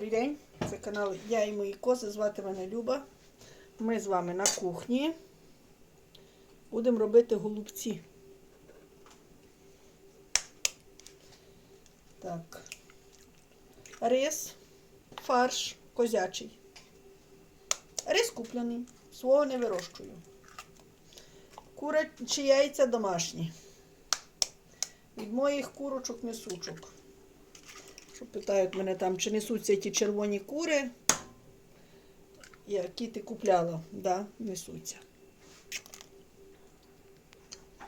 Добрий день, це канал Я і мої кози. Звати мене Люба. Ми з вами на кухні. Будемо робити голубці. Так. Рис, фарш козячий. Рис куплений, свого не вирощую. Курячі яйця домашні. Від моїх курочок несучок. Що питають мене там, чи несуться ті червоні кури, які ти купляла. Да, несуться.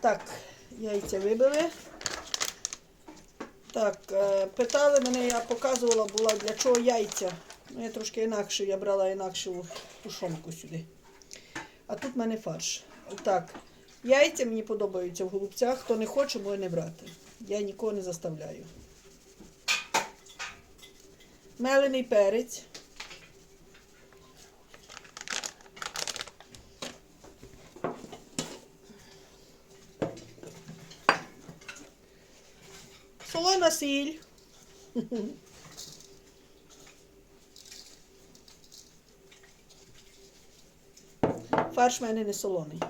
Так, яйця вибили. Так, е, питали мене, я показувала була, для чого яйця. Ну, я трошки інакше, я брала інакшу тушонку сюди. А тут в мене фарш. Так, яйця мені подобаються в голубцях. Хто не хоче, може не брати. Я нікого не заставляю. Мелений перець. Солона сіль. Фарш мене не солоний.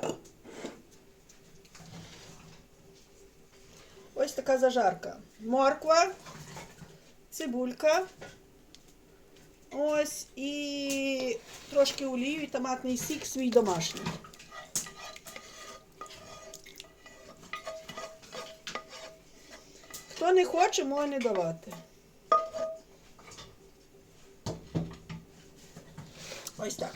Ось така зажарка. Морква, цибулька. Ось і трошки олію і томатний сік свій домашній. Хто не хоче, може не давати. Ось так.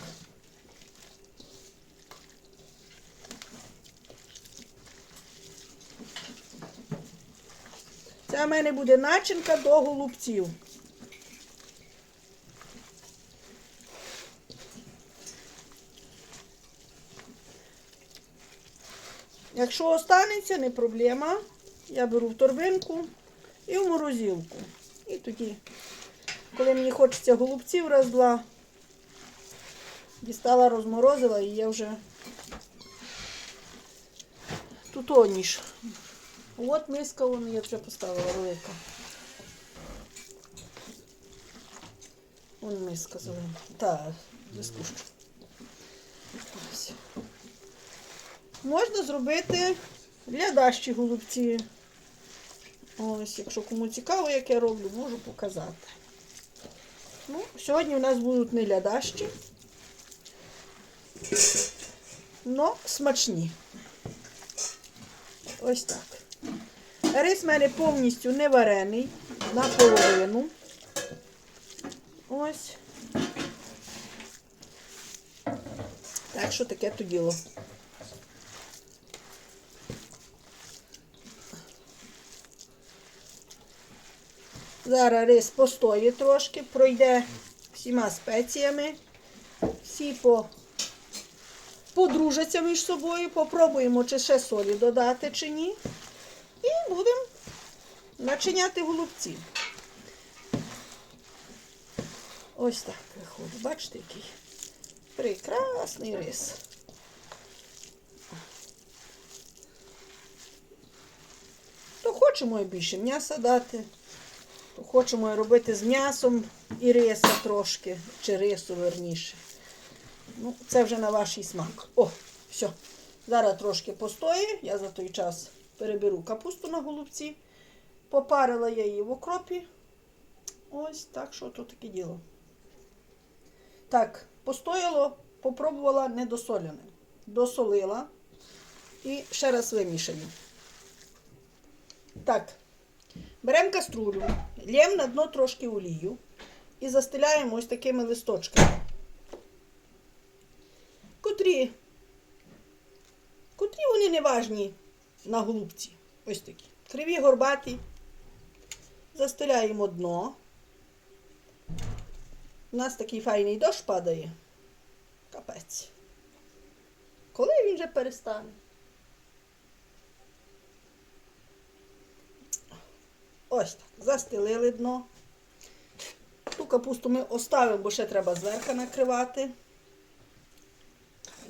Це в мене буде начинка до голубців. Якщо останеться, не проблема. Я беру в торбинку і в морозилку. І тоді, коли мені хочеться голубців раз-два, дістала, розморозила і я вже тут ніж. От миска вон я вже поставила велика. Вон миска зелена. Так, вискушу. Ось. Можна зробити глядащі голубці. Ось, якщо кому цікаво, як я роблю, можу показати. Ну, сьогодні у нас будуть не глядащі, але смачні. Ось так. Рис в мене повністю не варений, наполовину. Ось. Так що таке то діло. Зараз рис постоїть трошки, пройде всіма спеціями. Всі по, подружаться між собою, попробуємо, чи ще солі додати, чи ні. І будемо начиняти голубці. Ось так виходить. Бачите, який прекрасний рис. То хочемо і більше м'яса дати. Хочемо робити з м'ясом і риса трошки, чи рису верніше. Ну, це вже на ваш смак. О, все. Зараз трошки постої, я за той час переберу капусту на голубці. Попарила я її в окропі. Ось так, що то таке діло. Так, постояло, попробувала недосолене. Досолила і ще раз вимішаю. Так, беремо каструлю, лємо на дно трошки олію і застеляємо ось такими листочками. Котрі, котрі вони не важні на голубці. Ось такі. Криві горбаті. Застеляємо дно. У нас такий файний дощ падає. Капець. Коли він вже перестане? Ось так. Застелили дно. Ту капусту ми оставимо, бо ще треба зверху накривати.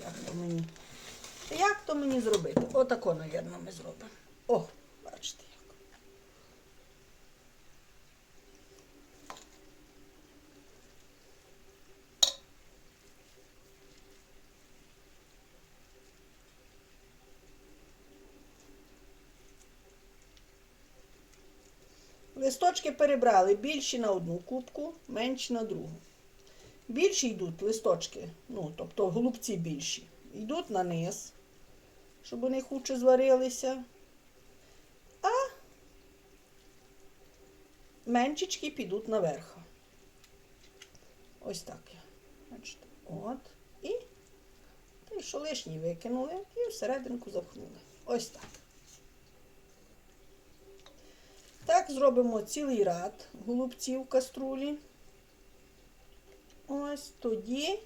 Як то мені? Як то мені зробити? Отако, мабуть, ми зробимо. О, бачите як. Листочки перебрали більші на одну кубку, менші на другу. Більші йдуть листочки, ну, тобто голубці більші, йдуть на низ, щоб вони хуче зварилися. А меншечки підуть наверх. Ось так. Бачите, от. І, та що лишній викинули і всерединку запхнули. Ось так. Так зробимо цілий ряд голубців в каструлі. Ось тоді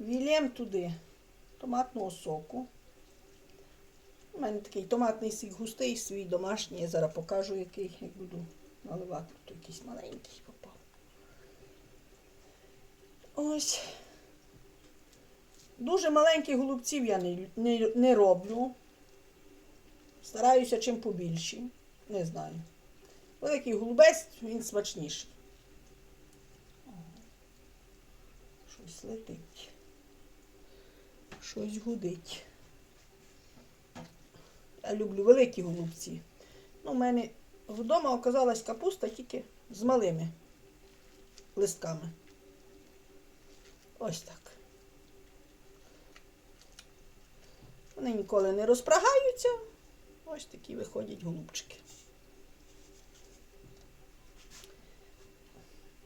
вілємо туди томатного соку. У мене такий томатний сік густий, свій домашній. Я зараз покажу, який, як буду наливати. То якийсь маленький попав. Ось. Дуже маленьких голубців я не, не, не роблю. Стараюся чим побільші. Не знаю. Великий голубець, він смачніший. Щось летить. Щось гудить. Я люблю великі голубці. Ну, у мене вдома оказалась капуста тільки з малими листками. Ось так. Вони ніколи не розпрагаються. Ось такі виходять голубчики.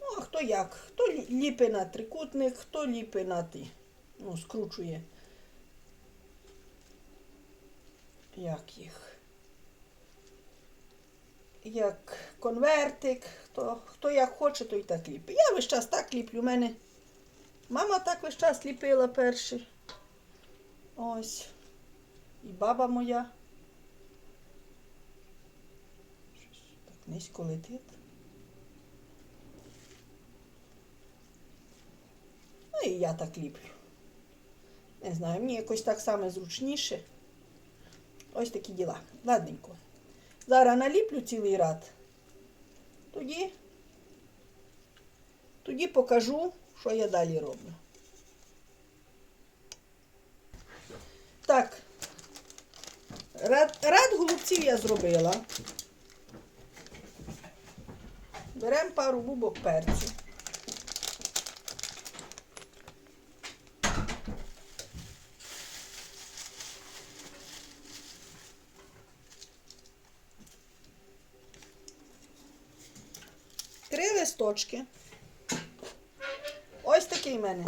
Ну, а хто як? Хто лі- на трикутник, хто ліпить на ті. Ну, скручує. Як їх? Як конвертик. Хто, хто як хоче, той так ліпить. Я весь час так ліплю. У мене мама так весь час ліпила перший. Ось. І баба моя. Щось так низько летить. Ну і я так ліплю. Не знаю, мені якось так саме зручніше. Ось такі діла. Ладненько. Зараз наліплю цілий ряд. Тоді, тоді покажу, що я далі роблю. Так. Ряд, ряд голубців я зробила. Беремо пару бубок перцю. Три листочки. Ось такий в мене.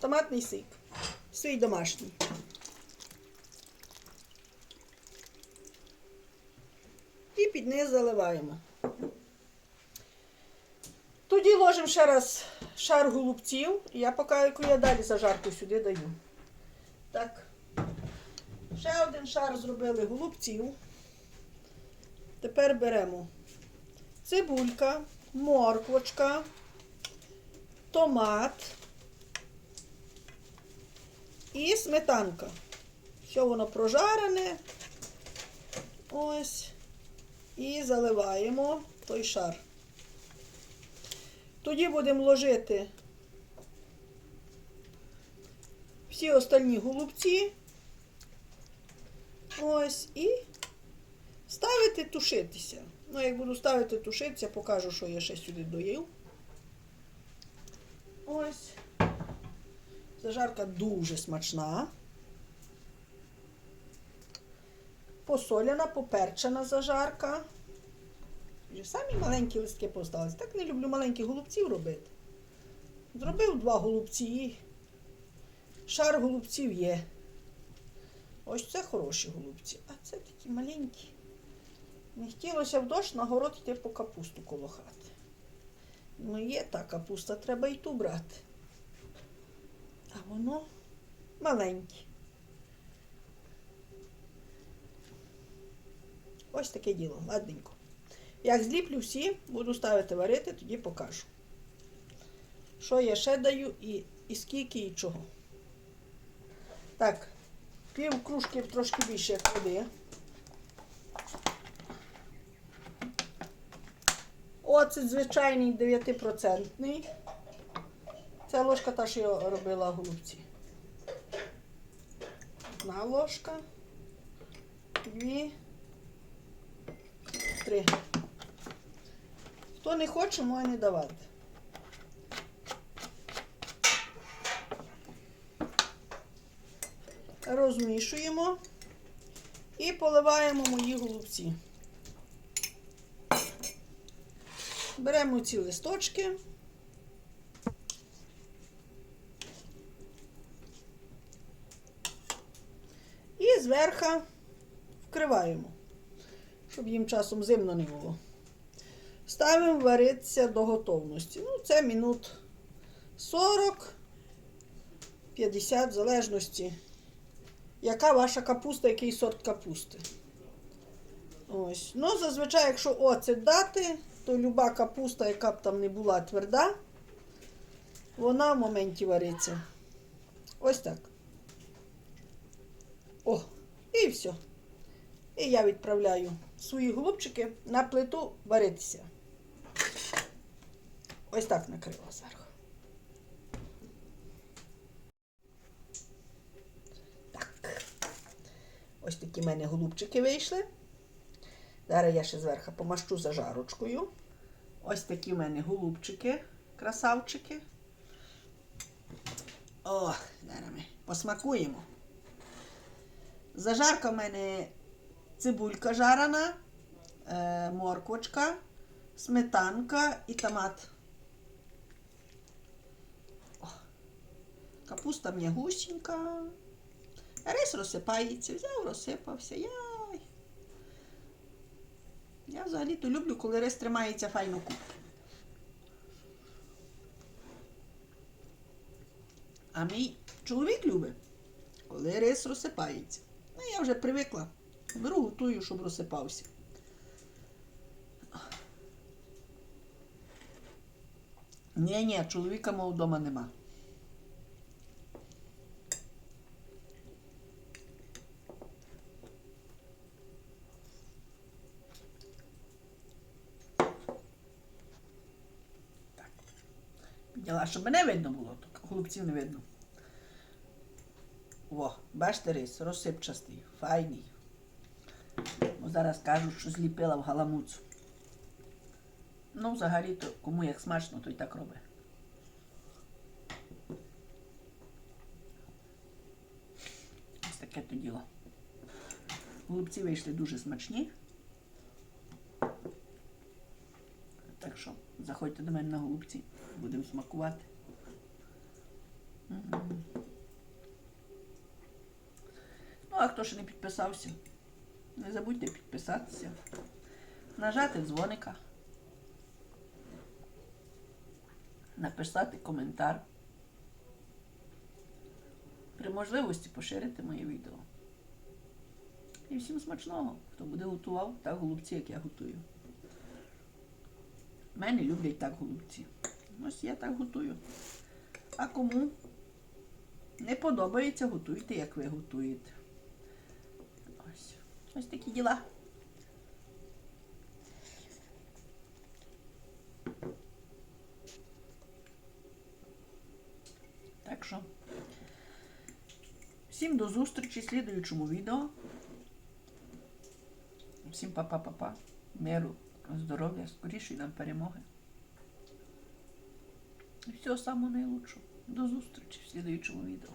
Томатний сік. Свій домашній. І під низ заливаємо. Тоді ще раз шар голубців. Я поки я далі зажарку сюди даю. Так. Ще один шар зробили голубців. Тепер беремо цибулька, морквочка, томат і сметанка. Все воно прожарене. Ось. І заливаємо той шар. Тоді будемо ложити всі остальні голубці. Ось і ставити тушитися. Ну, як буду ставити тушитися, покажу, що я ще сюди доїв. Ось. Зажарка дуже смачна. Посоляна, поперчена зажарка. Вже самі маленькі листки поставились. Так не люблю маленьких голубців робити. Зробив два голубці і шар голубців є. Ось це хороші голубці, а це такі маленькі. Не хотілося в дощ на город йти по капусту коло хати. Ну, є та капуста, треба і ту брати. А воно маленьке. Ось таке діло, ладненько. Як зліплю всі, буду ставити варити, тоді покажу. Що я ще даю і, і скільки і чого. Так, пів кружки трошки більше як води. Оцет звичайний 9%. Це ложка та, що я робила голубці. Одна ложка, дві, три. Хто не хоче, може не давати. Розмішуємо і поливаємо мої голубці. Беремо ці листочки. І зверху вкриваємо, щоб їм часом зимно не було. Ставимо варитися до готовності. Ну, це минут 40, 50, в залежності, яка ваша капуста, який сорт капусти. Ось. Ну, зазвичай, якщо оцет дати, то люба капуста, яка б там не була тверда, вона в моменті вариться. Ось так. О, і все. І я відправляю свої голубчики на плиту варитися. Ось так накрила зверху. Так. Ось такі в мене голубчики вийшли. Зараз я ще зверху помащу зажарочкою. Ось такі в мене голубчики, красавчики. О, зараз ми посмакуємо. Зажарка в мене цибулька жарена, е, морквочка, сметанка і томат. Капуста м'ягусінька. Рис розсипається, взяв, розсипався. Яй. Я взагалі-то люблю, коли рис тримається файно купи. А мій чоловік любить, коли рис розсипається. Ну, я вже привикла. Беру, готую, щоб розсипався. Ні, ні, чоловіка мого вдома нема. Так. Підняла, щоб мене видно було, так голубців не видно. О, бачите рис, розсипчастий, файний. Бо зараз кажуть, що зліпила в галамуцу. Ну, взагалі-то, кому як смачно, то й так робить. Ось таке то діло. Голубці вийшли дуже смачні. Так що заходьте до мене на голубці, будемо смакувати. Ну, а хто ще не підписався, не забудьте підписатися, нажати дзвоника, написати коментар. При можливості поширити моє відео. І всім смачного, хто буде готував так голубці, як я готую. Мене люблять так голубці. Ось я так готую. А кому не подобається, готуйте, як ви готуєте. Ось. Ось такі діла. Так що. Всім до зустрічі в слідуючому відео. Всім па-па-па-па. Миру, здоров'я, скорішої нам перемоги. Всього самого найлучшого. До зустрічі в слідуючому відео.